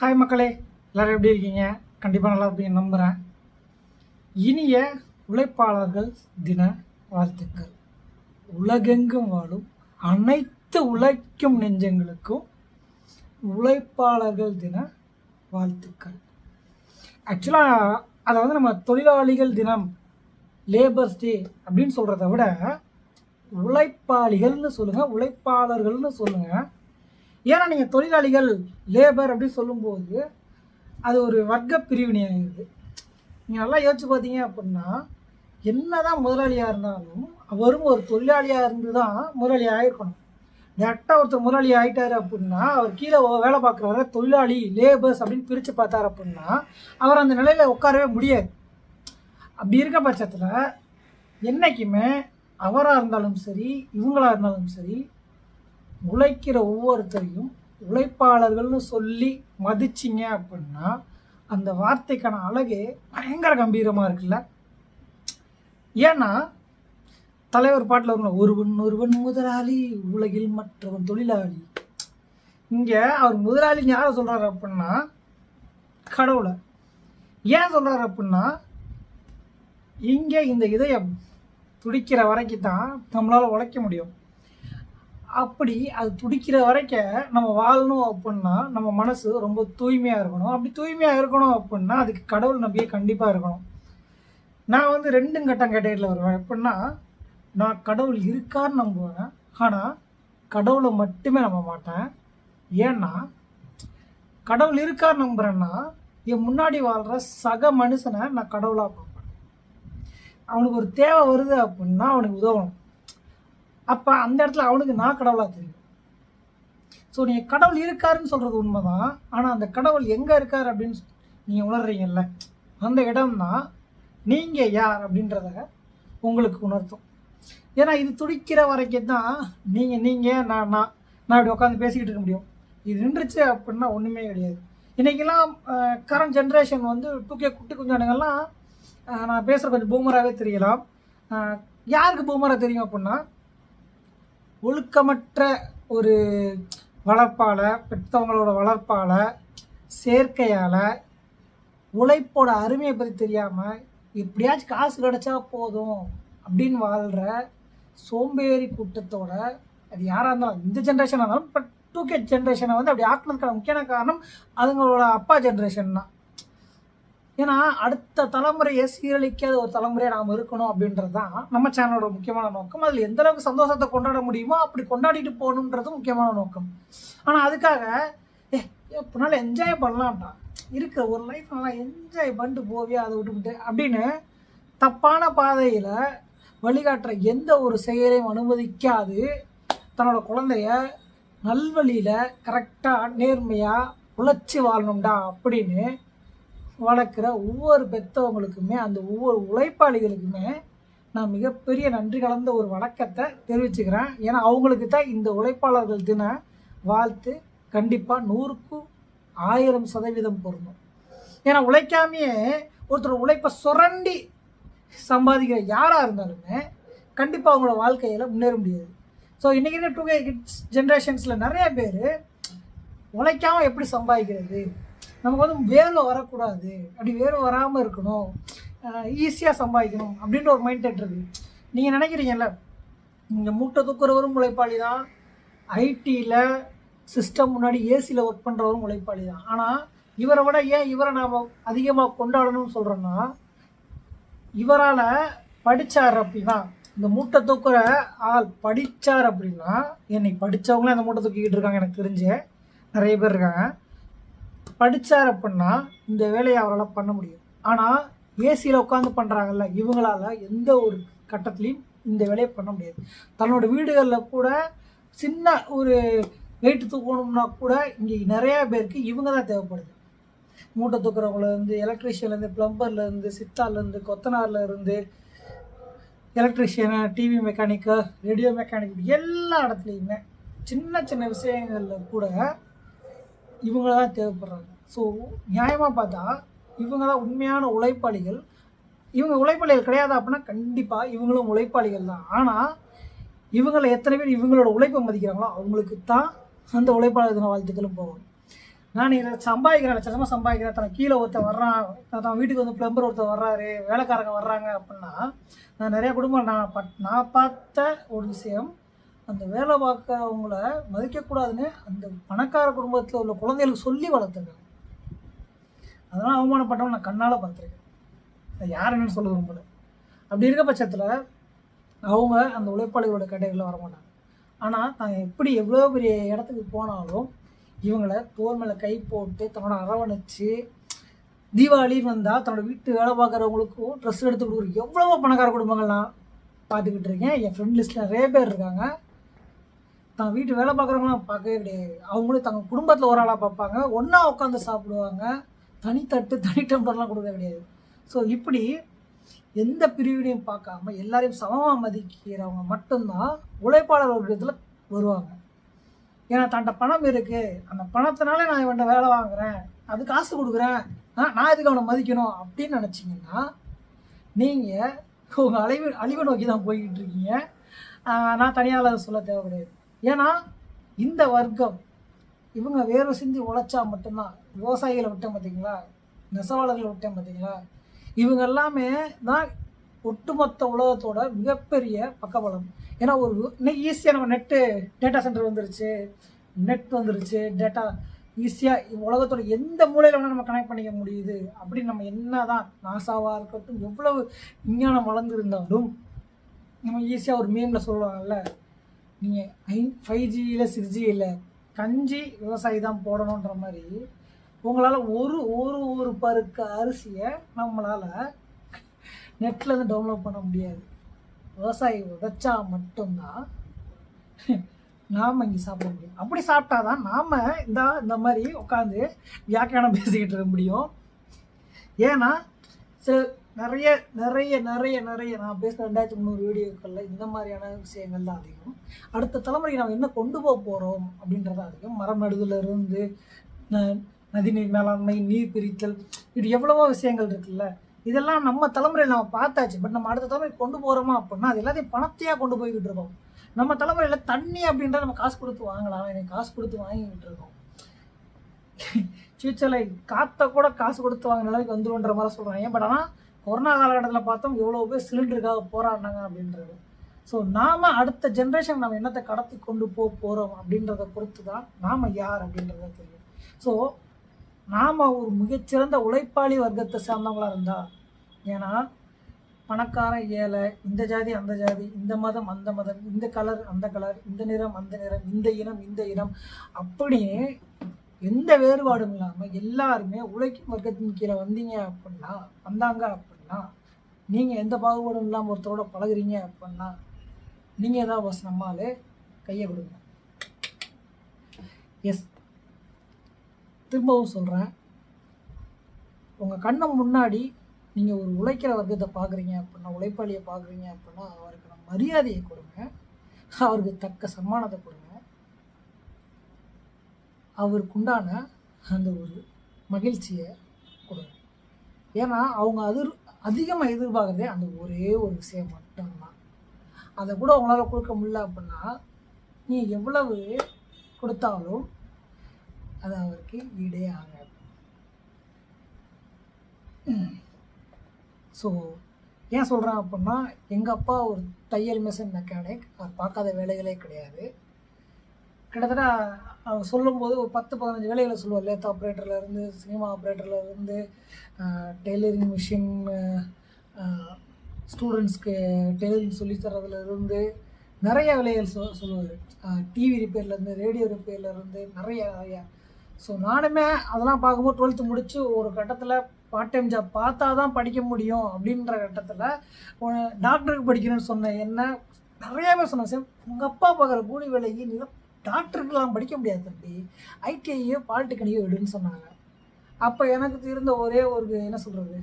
Hi மக்களே. எல்லோரும் எப்படி இருக்கீங்க? கண்டிப்பாக நல்லா இருப்பீங்க நம்புகிறேன் இனிய உழைப்பாளர்கள் தின வாழ்த்துக்கள். உலகெங்கும் வாழும் அனைத்து உழைக்கும் நெஞ்சங்களுக்கும் உழைப்பாளர்கள் தின வாழ்த்துக்கள். ஆக்சுவலாக அதை வந்து நம்ம தொழிலாளிகள் தினம் லேபர்ஸ் டே அப்படின்னு சொல்கிறத விட உழைப்பாளிகள்னு சொல்லுங்கள் உழைப்பாளர்கள்னு சொல்லுங்கள் ஏன்னா நீங்கள் தொழிலாளிகள் லேபர் அப்படின்னு சொல்லும்போது அது ஒரு வர்க்க பிரிவினை ஆகிடுது நீங்கள் நல்லா யோசிச்சு பார்த்தீங்க அப்படின்னா என்னதான் முதலாளியாக இருந்தாலும் அவரும் ஒரு தொழிலாளியாக இருந்து தான் முதலாளி ஆகிருக்கணும் டேரெக்டாக ஒருத்தர் முதலாளி ஆகிட்டார் அப்படின்னா அவர் கீழே வேலை பார்க்குறவரை தொழிலாளி லேபர்ஸ் அப்படின்னு பிரித்து பார்த்தாரு அப்படின்னா அவர் அந்த நிலையில் உட்காரவே முடியாது. அப்படி இருக்க பட்சத்தில் என்றைக்குமே அவராக இருந்தாலும் சரி இவங்களாக இருந்தாலும் சரி உழைக்கிற ஒவ்வொருத்தரையும் உழைப்பாளர்கள்னு சொல்லி மதிச்சிங்க அப்படின்னா அந்த வார்த்தைக்கான அழகே பயங்கர கம்பீரமாக இருக்குல்ல? ஏன்னா தலைவர் பாட்டில் வரணும் ஒருவன் ஒருவன் முதலாளி உலகில் மற்றவன் தொழிலாளி. இங்கே அவர் முதலாளி யாரை சொல்கிறாரு அப்படின்னா கடவுளை. ஏன் சொல்கிறாரு அப்படின்னா இங்கே இந்த இதயம் துடிக்கிற வரைக்கும் தான் நம்மளால் உழைக்க முடியும். அப்படி அது துடிக்கிற வரைக்கும் நம்ம வாழணும் அப்படின்னா நம்ம மனசு ரொம்ப தூய்மையாக இருக்கணும். அப்படி தூய்மையாக இருக்கணும் அப்படின்னா அதுக்கு கடவுள் நம்பிக்கை கண்டிப்பாக இருக்கணும். நான் வந்து ரெண்டும் கட்டம் கேட்டகரியில் வருவேன். எப்படின்னா நான் கடவுள் இருக்கான்னு நம்புவேன். ஆனால் கடவுளை மட்டுமே நம்ப மாட்டேன். ஏன்னா கடவுள் இருக்கான்னு நம்புகிறேன்னா என் முன்னாடி வாழ்கிற சக மனுஷனை நான் கடவுளாக பார்ப்பேன். அவனுக்கு ஒரு தேவை வருது அப்படின்னா அவனுக்கு உதவணும். அப்போ அந்த இடத்துல அவனுக்கு நான் கடவுளாக தெரியும். ஸோ நீங்கள் கடவுள் இருக்காருன்னு சொல்கிறது உண்மை தான் ஆனால் அந்த கடவுள் எங்கே இருக்கார் அப்படின்னு நீங்கள் உணர்றீங்கல்ல அந்த இடம்தான் நீங்கள் யார் அப்படின்றத உங்களுக்கு உணர்த்தும். ஏன்னா இது துடிக்கிற வரைக்கும் தான் நீங்கள் நீங்கள் நான் நான் நான் இப்படி உட்காந்து பேசிக்கிட்டு இருக்க முடியும். இது நின்றுச்சு அப்படின்னா ஒன்றுமே கிடையாது. இன்றைக்கெல்லாம் கரண்ட் ஜென்ரேஷன் வந்து டூ கே குட்டி குஞ்சானுங்கள்லாம் நான் பேசுகிற கொஞ்சம் பூமராகவே தெரியலாம். யாருக்கு பூமராக தெரியும் அப்படின்னா ஒழுக்கமற்ற ஒரு வளர்ப்பால் பெற்றவங்களோட வளர்ப்பால் சேர்க்கையால் உழைப்போட அருமையை பற்றி தெரியாமல் எப்படியாச்சும் காசு கிடச்சா போதும் அப்படின்னு வாழ்கிற சோம்பேறி கூட்டத்தோட அது யாராக இருந்தாலும் இந்த ஜென்ரேஷனாக இருந்தாலும் பட் டூ கே ஜென்ரேஷனை வந்து அப்படி ஆக்குனதுக்கான முக்கியமான காரணம் அதுங்களோட அப்பா ஜென்ரேஷன் தான். ஏன்னா அடுத்த தலைமுறையை சீரழிக்காத ஒரு தலைமுறையாக நாம் இருக்கணும் அப்படின்றது தான் நம்ம சேனலோட முக்கியமான நோக்கம். அதில் எந்த அளவுக்கு சந்தோஷத்தை கொண்டாட முடியுமோ அப்படி கொண்டாடிட்டு போகணுன்றது முக்கியமான நோக்கம். ஆனால் அதுக்காக ஏ எப்படினாலும் என்ஜாய் பண்ணலாம்டா. இருக்கிற ஒரு லைஃப் நல்லா என்ஜாய் பண்ணிட்டு போவியா அதை விட்டுவிட்டு அப்படின்னு தப்பான பாதையில் வழிகாட்டுற எந்த ஒரு செயலையும் அனுமதிக்காது. தன்னோட குழந்தைய நல்வழியில் கரெக்டாக நேர்மையாக உழைச்சி வாழணும்டா அப்படின்னு வளர்க்குற ஒவ்வொரு பெற்றவங்களுக்குமே அந்த ஒவ்வொரு உழைப்பாளிகளுக்குமே நான் மிகப்பெரிய நன்றி கலந்த ஒரு வணக்கத்தை தெரிவிச்சுக்கிறேன். ஏன்னா அவங்களுக்கு தான் இந்த உழைப்பாளர்கள் தின வாழ்த்து கண்டிப்பாக நூறுக்கு ஆயிரம் சதவீதம் பொருந்தும். ஏன்னா உழைக்காமையே ஒருத்தர் உழைப்பை சுரண்டி சம்பாதிக்கிற யாராக இருந்தாலுமே கண்டிப்பாக அவங்களோட வாழ்க்கையில் முன்னேற முடியாது. ஸோ இன்றைக்கி டூ கே கிட்ஸ் ஜென்ரேஷன்ஸில் நிறைய பேர் உழைக்காமல் எப்படி சம்பாதிக்கிறது? நமக்கு வந்து வேர்வை வரக்கூடாது. அப்படி வேர்வை வராமல் இருக்கணும். ஈஸியாக சம்பாதிக்கணும் அப்படின்ற ஒரு மைண்ட் செட் இருக்குது நீங்கள் நினைக்கிறீங்கல்ல நீங்கள் மூட்டை தூக்குறவரும் உழைப்பாளி தான் ஐடியில் சிஸ்டம் முன்னாடி ஏசியில் ஒர்க் பண்ணுறவரும் உழைப்பாளி தான் ஆனால் இவரை விட ஏன் இவரை நாம் அதிகமாக கொண்டாடணும்னு சொல்கிறோன்னா இவரால் படித்தார் அப்படின்னா இந்த மூட்டை தூக்குற ஆள் படித்தார் அப்படின்னா என்னை படித்தவங்களும் அந்த மூட்டை தூக்கிக்கிட்டு இருக்காங்க எனக்கு தெரிஞ்சு. நிறைய பேர் இருக்காங்க. படித்தார் அப்படின்னா இந்த வேலையை அவரால் பண்ண முடியும். ஆனால் ஏசியில் உட்காந்து பண்ணுறாங்கல்ல இவங்களால் எந்த ஒரு கட்டத்துலேயும் இந்த வேலையை பண்ண முடியாது. தன்னோட வீடுகளில் கூட சின்ன ஒரு வெயிட் தூக்கணும்னா கூட இங்கே நிறையா பேருக்கு இவங்க தான் தேவைப்படுது. மூட்டை தூக்குறவங்களேருந்து எலக்ட்ரிஷியன்லேருந்து ப்ளம்பர்லேருந்து சித்தார்லேருந்து கொத்தனார்லேருந்து electrician TV mechanic radio mechanic எல்லா இடத்துலையுமே சின்ன சின்ன விஷயங்களில் கூட இவங்க தான் தேவைப்படுறாங்க. ஸோ நியாயமாக பார்த்தா இவங்க தான் உண்மையான உழைப்பாளிகள். இவங்க உழைப்பாளிகள் கிடையாது அப்படின்னா கண்டிப்பாக இவங்களும் உழைப்பாளிகள் தான். ஆனால் இவங்களை எத்தனை பேர் இவங்களோட உழைப்பை மதிக்கிறாங்களோ அவங்களுக்கு தான் அந்த உழைப்பாளர் தின வாழ்த்துக்களும் போகும். நான் இதை சம்பாதிக்கிறேன் லட்சமாக சம்பாதிக்கிறேன். தனக்கு கீழே ஒருத்தன் வர்றான் தன் வீட்டுக்கு வந்து பிளம்பர் ஒருத்தர் வர்றாரு வேலைக்காரங்க வர்றாங்க அப்படின்னா நான் நிறைய குடும்பம் நான் பட் நான் பார்த்த ஒரு விஷயம் அந்த வேலை பார்க்கறவங்கள மதிக்கக்கூடாதுன்னு அந்த பணக்கார குடும்பத்தில் உள்ள குழந்தைகளுக்கு சொல்லி வளர்த்துருக்காங்க அதெல்லாம் அவமானப்பட்டவன் நான் கண்ணால் பார்த்துருக்கேன். அது யார் என்னன்னு சொல்ல விரும்பல. அப்படி இருக்க பட்சத்தில் அவங்க அந்த உழைப்பாளிகளோட கடைகளில் வரமாட்டாங்க. ஆனால் தான் எப்படி எவ்வளோ பெரிய இடத்துக்கு போனாலும் இவங்களை தோல் மேலே கை போட்டு தன்னோட அரவணைச்சு தீபாவளின்னு வந்தால் தன்னோட வீட்டு வேலை பார்க்குறவங்களுக்கும் ட்ரெஸ் எடுத்து கொடுக்குற எவ்வளவோ பணக்கார குடும்பங்கள்லாம் பார்த்துக்கிட்டு இருக்கேன். என் ஃப்ரெண்ட் லிஸ்ட்டில் நிறைய பேர் இருக்காங்க. தான் வீட்டு வேலை பார்க்குறவங்களாம் பார்க்கவே கிடையாது. அவங்களும் தங்க குடும்பத்தில் ஒரு ஆளாக பார்ப்பாங்க. ஒன்றா உட்காந்து சாப்பிடுவாங்க. தனித்தட்டு தனி டெம்பர்லாம் கொடுக்க கிடையாது. ஸோ இப்படி எந்த பிரிவினையும் பார்க்காம எல்லாரையும் சமமாக மதிக்கிறவங்க மட்டும்தான் உழைப்பாளர் வர்க்கத்தில் வருவாங்க. ஏன்னா தன்ட்ட பணம் இருக்குது அந்த பணத்தினால நான் இவன்ட்ட வேலை வாங்குறேன். அது காசு கொடுக்குறேன். ஆ நான் இதுக்கு அவனை மதிக்கணும் அப்படின்னு நினச்சிங்கன்னா நீங்கள் உங்கள் அழிவு அழிவை நோக்கி தான் போய்கிட்டு இருக்கீங்க. நான் தனியால் சொல்ல தேவை கிடையாது ஏன்னா இந்த வர்க்கம் இவங்க வேர்வை சிந்தி உழைச்சா மட்டும்தான் விவசாயிகளை விட்டேன் பார்த்தீங்களா? நெசவாளர்களை விட்டேன் பார்த்தீங்களா? இவங்க எல்லாமே தான் ஒட்டுமொத்த உலகத்தோட மிகப்பெரிய பக்கபலம். ஏன்னா ஒரு இன்னைக்கு ஈஸியாக நம்ம நெட்டு டேட்டா சென்டர் வந்துருச்சு. நெட் வந்துருச்சு. டேட்டா ஈஸியாக உலகத்தோட எந்த மூலையில் வேணால் நம்ம கனெக்ட் பண்ணிக்க முடியுது அப்படின்னு நம்ம என்ன தான் நாசாவாக இருக்கட்டும் எவ்வளவு விஞ்ஞானம் வளர்ந்துருந்தாலும் நம்ம ஈஸியாக ஒரு மீமில் சொல்லுவாங்கல்ல நீங்கள் ஐ ஃபைவ் ஜியில் சிக்ஸ் ஜியில் கஞ்சி விவசாயி தான் போடணுன்ற மாதிரி உங்களால் ஒரு ஒரு ஒரு பருக்கு அரிசியை நம்மளால் நெட்லேருந்து டவுன்லோட் பண்ண முடியாது. விவசாயி உதச்சா மட்டும்தான் நாம் இங்கே சாப்பிட முடியும். அப்படி சாப்பிட்டா தான் நாம் இந்த இந்த மாதிரி உட்காந்து வியாக்கியானம் பேசிக்கிட்டு இருக்க முடியும். ஏன்னா சில நிறைய நிறைய நிறைய நிறைய நான் பேசின ரெண்டாயிரத்தி முந்நூறு வீடியோக்களில் இந்த மாதிரியான விஷயங்கள் தான் அதிகம். அடுத்த தலைமுறைக்கு நம்ம என்ன கொண்டு போக போகிறோம் அப்படின்றது அதிகம். மரம் நடுதல இருந்து ந- நதிநீர் மேலாண்மை நீர் பிரித்தல் இது எவ்வளவோ விஷயங்கள் இருக்குல்ல. இதெல்லாம் நம்ம தலைமுறையில் நம்ம பார்த்தாச்சு. பட் நம்ம அடுத்த தலைமுறை கொண்டு போகிறோமா அப்படின்னா அது எல்லாத்தையும் பணத்தையாக கொண்டு போய்கிட்டு இருக்கோம். நம்ம தலைமுறையில் தண்ணி அப்படின்றத நம்ம காசு கொடுத்து வாங்கலாம். எனக்கு காசு கொடுத்து வாங்கிக்கிட்டு இருக்கோம். ஃபியூச்சரில் காற்றை கூட காசு கொடுத்து வாங்கின அளவுக்கு வந்துருன்ற மாதிரி சொல்கிறாங்க பட் ஆனால் கொரோனா காலகட்டத்தில் பார்த்தோம் எவ்வளோ பேர் சிலிண்டருக்காக போராடினாங்க அப்படின்றது. ஸோ நாம் அடுத்த ஜென்ரேஷன் நம்ம என்னத்தை கடத்தி கொண்டு போக போகிறோம் அப்படின்றத பொறுத்து தான் நாம் யார் அப்படின்றத தெரியும். ஸோ நாம் ஒரு மிகச்சிறந்த உழைப்பாளி வர்க்கத்தை சார்ந்தவங்களாக இருந்தால் ஏன்னா பணக்காரன் ஏழை இந்த ஜாதி அந்த ஜாதி இந்த மதம் அந்த மதம் இந்த கலர் அந்த கலர் இந்த நிறம் அந்த நிறம் இந்த இனம் இந்த இனம் அப்படியே எந்த வேறுபாடும் இல்லாமல் எல்லாருமே உழைக்கும் வர்க்கத்தின் கீழே வந்தீங்க அப்படின்னா வந்தாங்க அப்படின்னா நீங்கள் எந்த பாகுபாடும் இல்லாமல் ஒருத்தரோட பழகுறீங்க அப்படின்னா நீங்கள் ஏதாவது வசனமாலே கையை கொடுங்க. எஸ் திரும்பவும் சொல்கிறேன் உங்கள் கண்ணு முன்னாடி நீங்கள் ஒரு உழைக்கிற வர்க்கத்தை பார்க்குறீங்க அப்படின்னா உழைப்பாளியை பார்க்குறீங்க அப்படின்னா அவருக்கு மரியாதையை கொடுங்க. அவருக்கு தக்க சன்மானத்தை கொடுங்க. அவருக்குண்டான அந்த ஒரு மகிழ்ச்சியை கொடுங்க ஏன்னா அவங்க அது அதிகமாக எதிர்பார்க்குறதே அந்த ஒரே ஒரு விஷயம் மட்டும்தான். அதை கூட அவங்களால கொடுக்க முடியல அப்படின்னா நீ எவ்வளவு கொடுத்தாலும் அது அவருக்கு ஈடே ஆகாது. ஸோ ஏன் சொல்கிறேன் அப்படின்னா எங்கள் அப்பா ஒரு தையல் மிஷின் மெக்கானிக் அவர் பார்க்காத வேலைகளே கிடையாது. கிட்டத்தட்ட அவங்க சொல்லும்போது ஒரு பத்து பதினஞ்சு வேலைகளை சொல்லுவார். லேத் ஆப்ரேட்டர்லேருந்து சினிமா ஆப்ரேட்டர்லேருந்து டெய்லரிங் மிஷின் ஸ்டூடெண்ட்ஸ்க்கு டெய்லரிங் சொல்லித்தரதுலேருந்து நிறைய வேலைகள் சொ சொல்லுவார். டிவி ரிப்பேர்லேருந்து ரேடியோ ரிப்பேர்லேருந்து நிறைய நிறையா. ஸோ நானுமே அதெல்லாம் பார்க்கும்போது டுவெல்த்து முடித்து ஒரு கட்டத்தில் பார்ட் டைம் ஜாப் பார்த்தா தான் படிக்க முடியும் அப்படின்ற கட்டத்தில் டாக்டருக்கு படிக்கணும்னு சொன்ன என்ன நிறைய பேர் சொன்னேன் சார் உங்கள் அப்பா பார்க்குற கூலி வேலைக்கு நீ டாக்டருக்குலாம் படிக்க முடியாது தம்பி. ஐடிஐயோ பாலிடெக்னிக்கோ எடுன்னு சொன்னாங்க. அப்போ எனக்கு இருந்த ஒரே ஒரு என்ன சொல்கிறது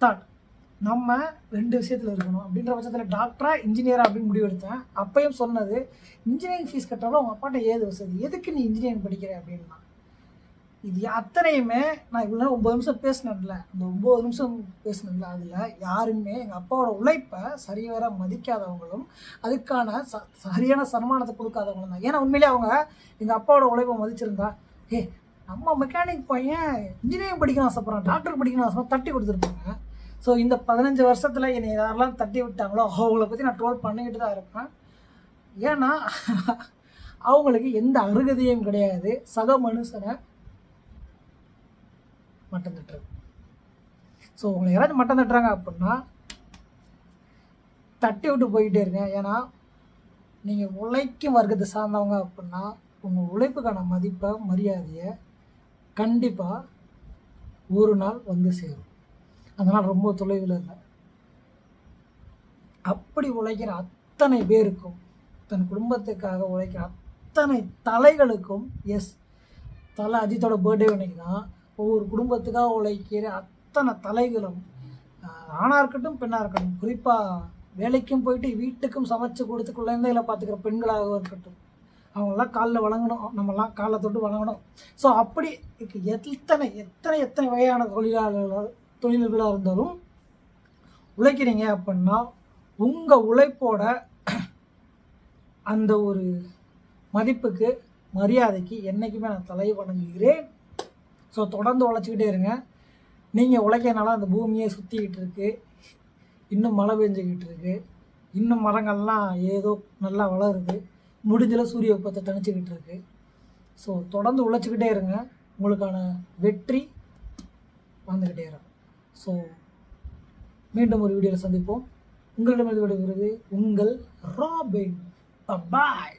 தாட் நம்ம ரெண்டு விஷயத்தில் இருக்கணும். அப்படின்ற பட்சத்தில் டாக்டரா இன்ஜினியரா அப்படின்னு முடிவெடுத்தேன். அப்பயும் சொன்னது இன்ஜினியரிங் ஃபீஸ் கட்டுறப்ப உங்கள் அப்பாட்ட ஏது வசதி? எதுக்கு நீ இன்ஜினியரிங் படிக்கிற அப்படின்னா? இது அத்தனையுமே நான் இவ்வளோ நேரம் ஒம்பது நிமிஷம் பேசினேன்ல. அந்த ஒம்பது நிமிஷம் பேசினேன்ல அதில் யாருமே எங்கள் அப்பாவோட உழைப்பை சரிவர மதிக்காதவங்களும் அதுக்கான ச சரியான சன்மானத்தை கொடுக்காதவங்களும் தான். ஏன்னா உண்மையிலேயே அவங்க எங்கள் அப்பாவோட உழைப்பை மதிச்சிருந்தா ஏ நம்ம மெக்கானிக் பையன் இன்ஜினியரிங் படிக்கணும் ஆசைப்பட்றான் டாக்டர் படிக்கணும் ஆசைப்படுறான் தட்டி கொடுத்துருப்பாங்க. ஸோ இந்த பதினஞ்சு வருஷத்தில் என்னை யாரெல்லாம் தட்டி விட்டாங்களோ அவங்கள பற்றி நான் ட்ரோல் பண்ணிக்கிட்டு தான் இருப்பேன். ஏன்னா அவங்களுக்கு எந்த அருகதையும் கிடையாது. சக மனுஷனை மட்டம் தட்டுறது. ஸோ உங்களை யாராச்சும் மட்டம் தட்டுறாங்க அப்படின்னா தட்டி விட்டு போயிட்டே இருங்க. ஏன்னா நீங்கள் உழைக்கும் வர்க்கத்தை சார்ந்தவங்க அப்படின்னா உங்கள் உழைப்புக்கான மதிப்பை மரியாதையை கண்டிப்பாக ஒரு நாள் வந்து சேரும். அதனால் ரொம்ப தொலைவில் இல்லை. அப்படி உழைக்கிற அத்தனை பேருக்கும் தன் குடும்பத்துக்காக உழைக்கிற அத்தனை தலைகளுக்கும் எஸ் தலை அஜித்தோட பர்த்டே அன்னைக்கு தான் ஒவ்வொரு குடும்பத்துக்காக உழைக்கிற அத்தனை தலைகளும் ஆணாக இருக்கட்டும் பெண்ணாக இருக்கட்டும் குறிப்பாக வேலைக்கும் போயிட்டு வீட்டுக்கும் சமைச்சு கொடுத்து குழந்தைகளை பார்த்துக்கிற பெண்களாக இருக்கட்டும் அவங்களாம் காலில் வழங்கணும் நம்மலாம் காலை தொட்டு வழங்கணும் ஸோ அப்படி எத்தனை எத்தனை எத்தனை வகையான தொழிலாளர்கள் தொழில்களாக இருந்தாலும் உழைக்கிறீங்க அப்படின்னா உங்கள் உழைப்போட அந்த ஒரு மதிப்புக்கு மரியாதைக்கு என்றைக்குமே நான் தலை வணங்குகிறேன். ஸோ தொடர்ந்து உழைச்சிக்கிட்டே இருங்க. நீங்கள் உழைக்கிறனால அந்த பூமியே சுற்றிக்கிட்டு இருக்குது இன்னும் மழை பெஞ்சிக்கிட்டு இருக்குது இன்னும் மரங்கள்லாம் ஏதோ நல்லா வளருது. முடிஞ்சல சூரிய வெப்பத்தை தணிச்சிக்கிட்டு இருக்கு. ஸோ தொடர்ந்து உழைச்சிக்கிட்டே இருங்க. உங்களுக்கான வெற்றி வந்துக்கிட்டே இருக்கும். ஸோ மீண்டும் ஒரு வீடியோவில் சந்திப்போம். உங்களிடமிருந்து விடுகிறது உங்கள் ராபின். பாய்